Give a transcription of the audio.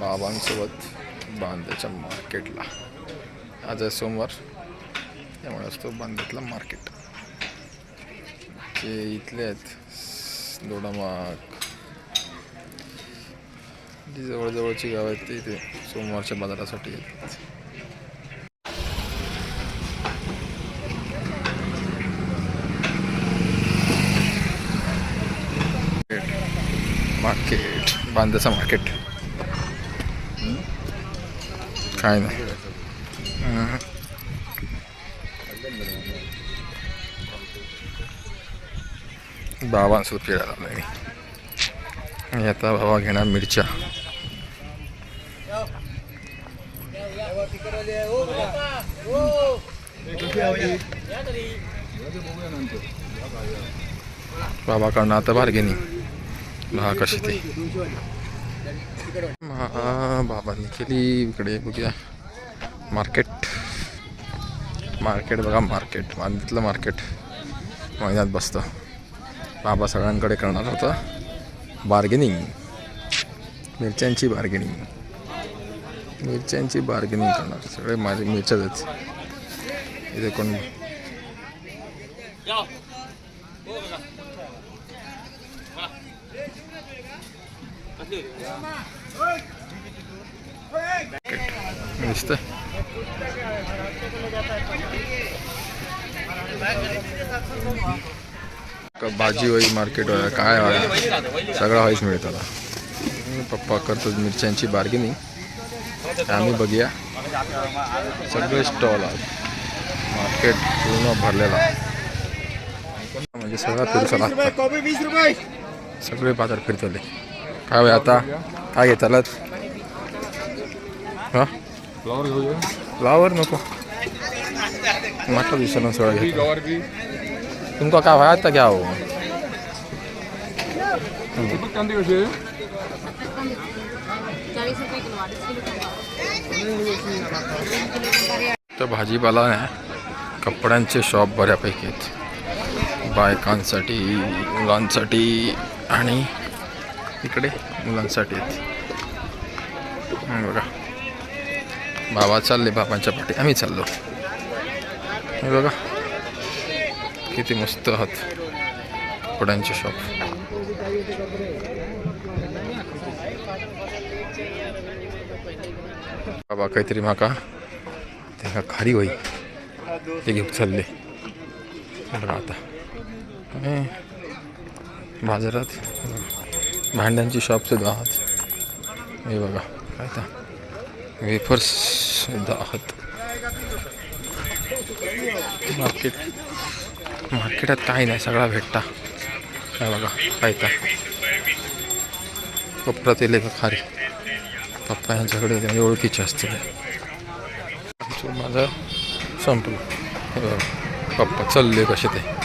बाबांसोबत बांद्याच्या मार्केटला. आज आहे सोमवार त्यामुळे असतो बांद्यातला मार्केट. जे इथले आहेत दोडामाग जी जवळजवळची गाव आहेत ती इथे सोमवारच्या बाजारासाठी येतात. मार्केट. बांद्याचं मार्केट काय नाही हं. बाबांसोबत फिरायला आलोय मी आणि आता बाबा घेणार मिरच्या बाबाकडनं आता बार्गेनिंग हा कशी ते महा बाबांनी केली. इकडे बघूया. मार्केट. मार्केट बघा मार्केट. बांधितलं मार्केट. महिन्यात बसतं. बाबा सगळ्यांकडे करणार होता. बार्गेनिंग. मिरच्यांची बार्गेनिंग. मिरच्यांची बार्गेनिंग करणार. सगळे माझे मिरच्याच आहेत. इथे कोण? दिसतं का भाजी होई मार्केट होय काय होय सगळं हॉईच मिळतं आता. पप्पा करतो मिरच्यांची बार्गेनिंग आम्ही बघूया. सगळे स्टॉल आहेत मार्केट पूर्ण भरलेला. म्हणजे सगळा फिरचा लागतं सगळे बाजार फिरतले. काय होय आता काय घेतालात हा फ्लॉवर घेऊया फ्लावर नको म्हटलं दिसलं सगळं घेतो तुमका काय व्हाय आता घ्या हो कांदे कसे तर भाजीपाला नाही कपड्यांचे शॉप बऱ्यापैकी आहेत बायकांसाठी मुलांसाठी आणि इकडे मुलांसाठी आहेत. बघा. बाबा चालले बाबांच्या पाठी. आम्ही चाललो. हे बघा. किती मस्त आहात. कपड्यांचे शॉप बाबा काहीतरी माका. त्या खारी होई. ते घेऊन चालले. बघा आता. बाजारात भांड्यांची शॉप सुद्धा आहात. हे बघा काय आता वेफर्स सुद्धा आहात. मार्केट मार्केटात काही नाही सगळा भेटता. काय बघा काय तर तेले का खारी? पप्पा यांच्याकडे त्यांनी म्हणजे ओळखीचे असतील. माझं संपलं. पप्पा चालले कसे ते?